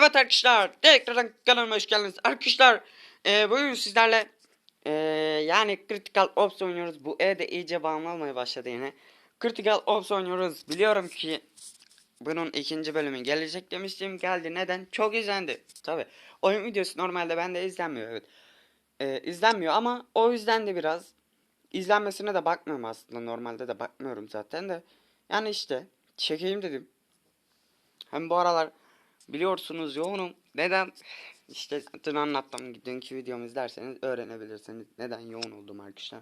Evet arkadaşlar tekrardan kanalıma hoş geldiniz. Arkadaşlar e, bugün sizlerle e, yani Critical Ops oynuyoruz. Bu E de iyice bağımlı olmaya başladı yine. Critical Ops oynuyoruz. Biliyorum ki bunun ikinci bölümü gelecek demiştim. Geldi. Neden? Çok izlendi. Tabi. Oyun videosu normalde bende izlenmiyor. Evet. E, izlenmiyor ama o yüzden de biraz izlenmesine de bakmıyorum aslında. Normalde de bakmıyorum zaten de. Yani işte çekeyim dedim. Hem bu aralar biliyorsunuz yoğunum. Neden? İşte dün anlattım. Dünkü videomu izlerseniz öğrenebilirsiniz. Neden yoğun oldum arkadaşlar.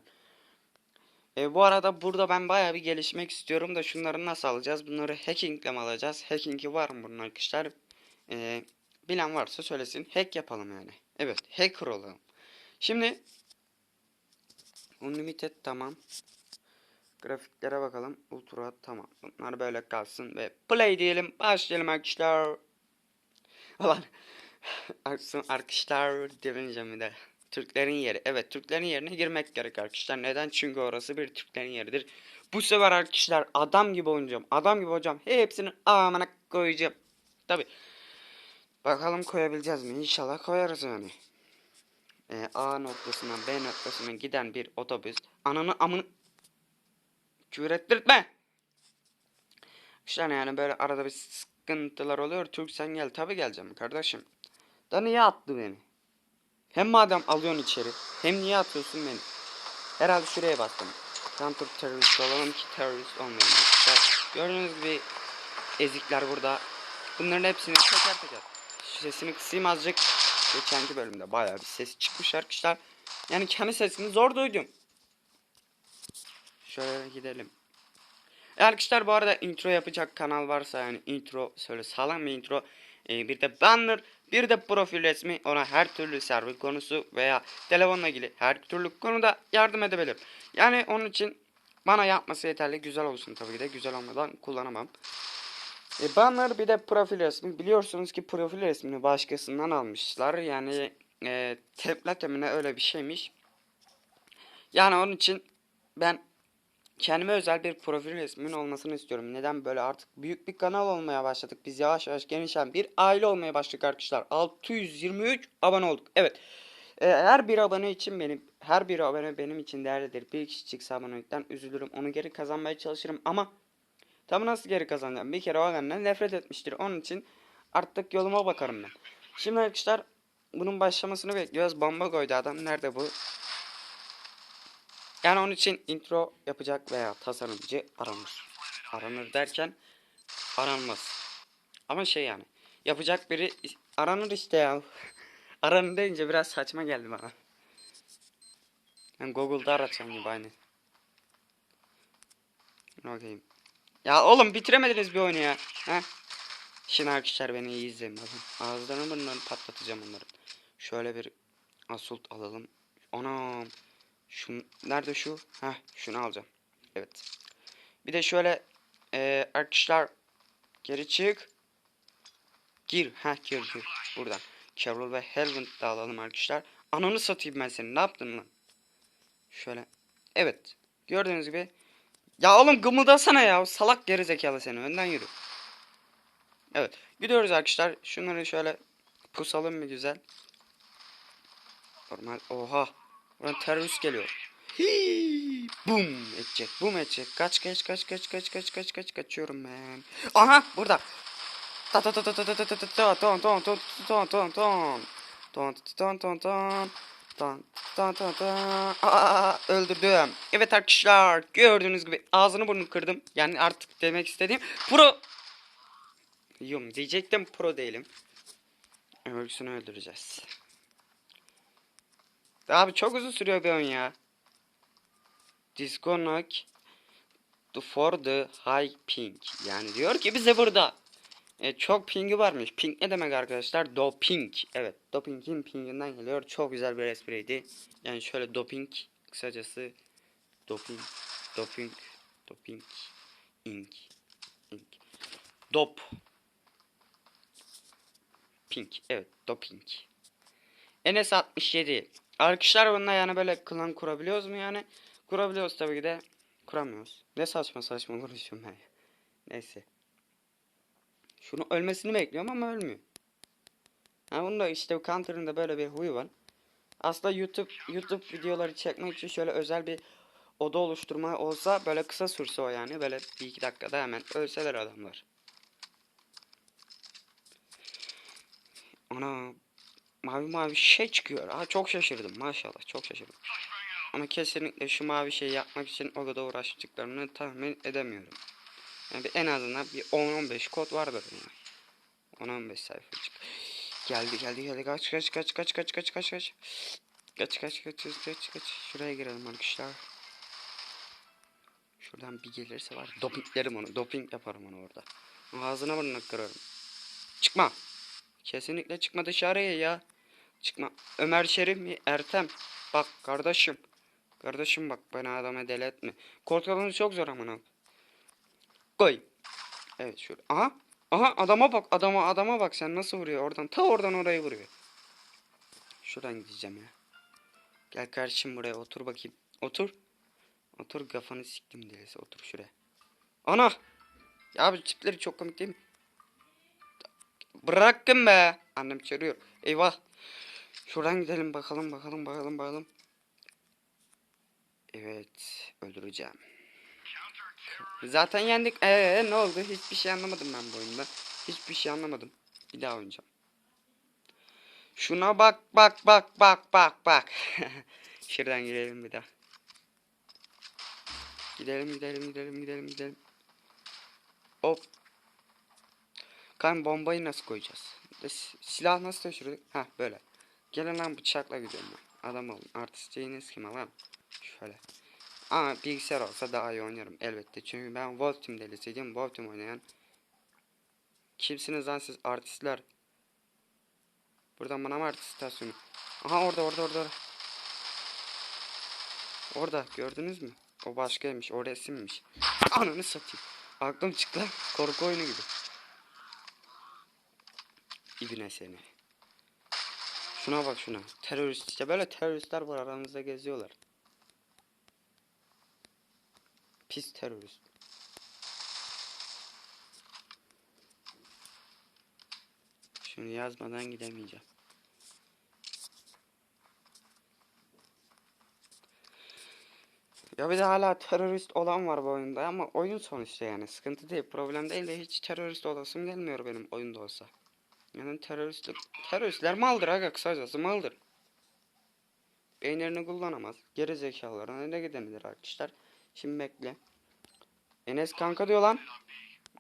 E, bu arada burada ben bayağı bir gelişmek istiyorum da şunları nasıl alacağız? Bunları hackingle mi alacağız? Hacking'i var mı bunun arkadaşlar? E, bilen varsa söylesin. Hack yapalım yani. Evet hacker olalım. Şimdi Unlimited tamam. Grafiklere bakalım. Ultra tamam. Bunlar böyle kalsın ve play diyelim. Başlayalım arkadaşlar. Aksın arkadaşlar demeyeceğim bir de. Türklerin yeri. Evet Türklerin yerine girmek gerek arkadaşlar. Neden? Çünkü orası bir Türklerin yeridir. Bu sefer arkadaşlar adam gibi oynayacağım. Adam gibi hocam. Hepsini amına koyacağım. Tabi. Bakalım koyabileceğiz mi? İnşallah koyarız yani. Ee, A noktasından B noktasına giden bir otobüs. Ananı amını küfür ettirtme. İşte yani böyle arada bir sıkıntılar oluyor. Türk sen gel. Tabi geleceğim kardeşim. Da niye attı beni? Hem madem alıyorsun içeri. Hem niye atıyorsun beni? Herhalde şuraya bastım. Counter terörist olalım ki terörist olmayalım. Gördüğünüz gibi ezikler burada. Bunların hepsini teker teker. Sesini kısayım azıcık. Geçenki bölümde bayağı bir ses çıkmış arkadaşlar. Yani kendi sesini zor duydum. Şöyle gidelim. Arkadaşlar bu arada intro yapacak kanal varsa yani intro söyle sağlam bir intro e, bir de banner bir de profil resmi ona her türlü server konusu veya telefonla ilgili her türlü konuda yardım edebilirim. Yani onun için bana yapması yeterli güzel olsun tabii ki de güzel olmadan kullanamam. E, banner bir de profil resmi biliyorsunuz ki profil resmini başkasından almışlar yani e, templatemine öyle bir şeymiş. Yani onun için ben kendime özel bir profil resmimin olmasını istiyorum. Neden böyle artık büyük bir kanal olmaya başladık. Biz yavaş yavaş genişleyen bir aile olmaya başladık arkadaşlar. 623 abone olduk. Evet. Ee, her bir abone için benim her bir abone benim için değerlidir. Bir kişi çıksa abonelikten üzülürüm. Onu geri kazanmaya çalışırım ama tam nasıl geri kazanacağım? Bir kere o benden nefret etmiştir. Onun için artık yoluma bakarım ben. Şimdi arkadaşlar bunun başlamasını bekliyoruz. Bomba koydu adam. Nerede bu? Yani onun için intro yapacak veya tasarımcı aranır. Aranır derken aranmaz. Ama şey yani yapacak biri aranır işte ya. aranır deyince biraz saçma geldi bana. Ben Google'da aratacağım gibi aynı. Bakayım. Ya oğlum bitiremediniz bir oyunu ya. Heh. Şimdi arkadaşlar beni iyi izleyin bakın. Ağızlarını bunları patlatacağım onların. Şöyle bir asult alalım. Anam. Şu nerede şu? Heh, şunu alacağım. Evet. Bir de şöyle e, arkadaşlar geri çık. Gir. Heh gir gir. Buradan. Carol ve Helvin da alalım arkadaşlar. Ananı satayım ben seni. Ne yaptın lan? Şöyle. Evet. Gördüğünüz gibi. Ya oğlum gımıldasana ya. Salak geri zekalı seni. Önden yürü. Evet. Gidiyoruz arkadaşlar. Şunları şöyle pusalım mı güzel. Normal. Oha. Buradan terörist geliyor. Hii, bum edecek, bum edecek. Kaç kaç kaç kaç kaç kaç kaç kaç kaçıyorum ben. Aha burada. Ta ta ta ta ta ta ta ta ta ton ton ton ton ton ton ton ton ton ton ton ton ton ton Aa, öldürdüm. Evet arkadaşlar gördüğünüz gibi ağzını burnunu kırdım. Yani artık demek istediğim pro Yum diyecektim pro değilim. Ölüsünü öldüreceğiz. Abi çok uzun sürüyor bir oyun ya. Disconnect for the high ping. Yani diyor ki bize burada. E, çok pingi varmış. Ping ne demek arkadaşlar? Doping. Evet. Dopingin pinginden geliyor. Çok güzel bir espriydi. Yani şöyle doping kısacası doping doping doping ink ink dop pink evet doping Enes 67 Arkadaşlar bununla yani böyle klan kurabiliyoruz mu yani? Kurabiliyoruz tabii ki de. Kuramıyoruz. Ne saçma saçma konuşuyorum ben. Neyse. Şunu ölmesini bekliyorum ama ölmüyor. Ha bunun da işte Counter'ın da böyle bir huyu var. Aslında YouTube YouTube videoları çekmek için şöyle özel bir oda oluşturma olsa böyle kısa sürse o yani. Böyle bir iki dakikada hemen ölseler adamlar. Ana mavi mavi şey çıkıyor. Ha çok şaşırdım maşallah çok şaşırdım. Ama kesinlikle şu mavi şeyi yapmak için o kadar uğraştıklarını tahmin edemiyorum. Yani en azından bir 10-15 kod vardır yani. 10-15 sayfacık. Geldi geldi geldi kaç kaç kaç kaç kaç kaç kaç kaç. Kaç kaç kaç kaç kaç kaç. Şuraya girelim arkadaşlar. Şuradan bir gelirse var. Dopinglerim onu. Doping yaparım onu orada. Ağzına burnuna kırarım. Çıkma. Kesinlikle çıkma dışarıya ya. Çıkma. Ömer Şerif mi? Ertem. Bak kardeşim. Kardeşim bak bana adama deli etme. Korkalını çok zor amına. Koy. Evet şöyle. Aha. Aha adama bak adama adama bak sen nasıl vuruyor oradan. Ta oradan oraya vuruyor. Şuradan gideceğim ya. Gel kardeşim buraya otur bakayım. Otur. Otur kafanı siktim delisi otur şuraya. Ana. Ya bu tipleri çok komik değil mi? Bırakın be. Annem çağırıyor. Eyvah. Şuradan gidelim bakalım bakalım bakalım bakalım. Evet. Öldüreceğim. Zaten yendik. Ee ne oldu? Hiçbir şey anlamadım ben bu oyunda. Hiçbir şey anlamadım. Bir daha oynayacağım. Şuna bak bak bak bak bak bak. Şuradan gidelim bir daha. Gidelim gidelim gidelim gidelim gidelim. Hop. Kan bombayı nasıl koyacağız? Silah nasıl taşırdık? Ha böyle. Gelin lan bıçakla gidiyorum ben. Adam olun. Artistliğiniz kime lan? Şöyle. Ama bilgisayar olsa daha iyi oynarım elbette. Çünkü ben Wolf Team delisiydim. Wolf Team oynayan. Kimsiniz lan siz artistler? Buradan bana mı artist istasyonu? Aha orada orada orada. Orada gördünüz mü? O başkaymış. O resimmiş. Ananı satayım. Aklım çıktı. Korku oyunu gibi. İbine seni. Şuna bak şuna. Terörist işte böyle teröristler var aranızda geziyorlar. Pis terörist. Şunu yazmadan gidemeyeceğim. Ya bir de hala terörist olan var bu oyunda ama oyun sonuçta yani sıkıntı değil problem değil de hiç terörist olasım gelmiyor benim oyunda olsa. Yani teröristlik teröristler maldır aga kısacası maldır. Beyinlerini kullanamaz. Geri zekalarına ne gidenidir arkadaşlar. Şimdi bekle. Enes kanka diyor lan.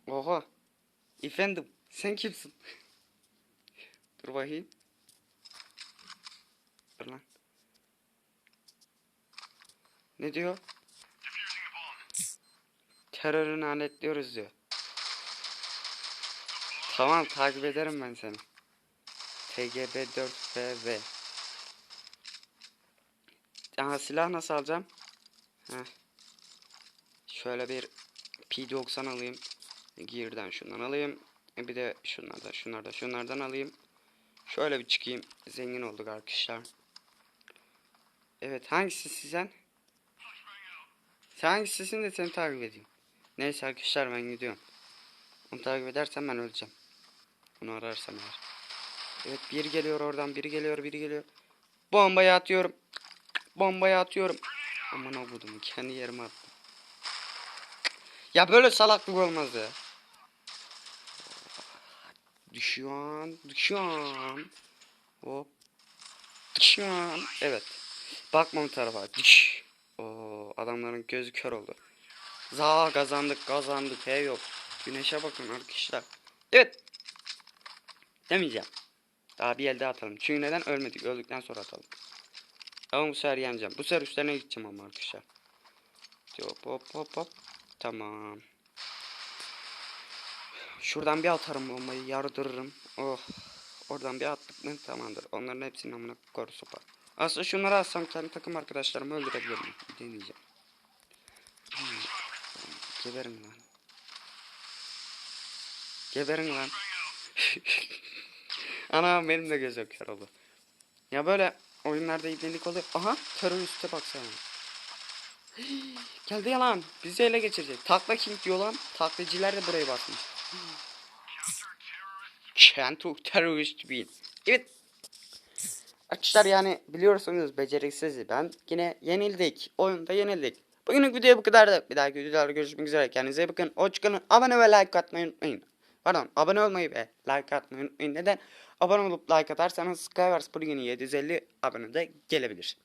Oha. Efendim sen kimsin? Dur bakayım. Dur lan. Ne diyor? Terörünü lanetliyoruz diyor. Tamam takip ederim ben seni. TGB 4FV. Aha silah nasıl alacağım? Heh. Şöyle bir P90 alayım. Gear'den şundan alayım. E Bir de şunlardan şunlardan şunlardan alayım. Şöyle bir çıkayım. Zengin olduk arkadaşlar. Evet hangisi sen? Sen hangisisin de seni takip edeyim. Neyse arkadaşlar ben gidiyorum. Onu takip edersem ben öleceğim. Bunu ararsam eğer. Evet biri geliyor oradan biri geliyor biri geliyor. Bombayı atıyorum. Bombayı atıyorum. Aman okudum kendi yerime attım. Ya böyle salaklık olmaz ya. Düşüyor, düşüyor. Hop. Düşüyor. Evet. Bakma bu tarafa. Düş. Oo, adamların gözü kör oldu. Za kazandık kazandık. Hey yok. Güneşe bakın arkadaşlar. Evet. Demeyeceğim. Daha bir elde atalım. Çünkü neden ölmedik? Öldükten sonra atalım. Ama bu sefer yeneceğim. Bu sefer üstlerine gideceğim ama arkadaşlar. Hop hop hop hop. Tamam. Şuradan bir atarım bombayı yardırırım. Oh. Oradan bir attık mı tamamdır. Onların hepsinin amına koru sopa. Aslında şunları alsam kendi takım arkadaşlarımı öldürebilirim. Deneyeceğim. Hmm. Geberin lan. Geberin lan. Ana benim de göz kör oldu. Ya böyle oyunlarda ibnelik oluyor. Aha teröriste baksana. Geldi ya lan. Bizi ele geçirecek. Takla king diyor lan. Taklacılar da buraya basmış. Counter terörist win. Evet. Arkadaşlar yani biliyorsunuz beceriksiz ben. Yine yenildik. Oyunda yenildik. Bugünlük video bu kadardı. Bir dahaki videolarda görüşmek üzere. Kendinize iyi bakın. Hoşçakalın. Abone ve like atmayı unutmayın. Pardon abone olmayı ve like atmayı unutmayın. Neden? Abone olup like atarsanız Skywars yeni 750 abone de gelebilir.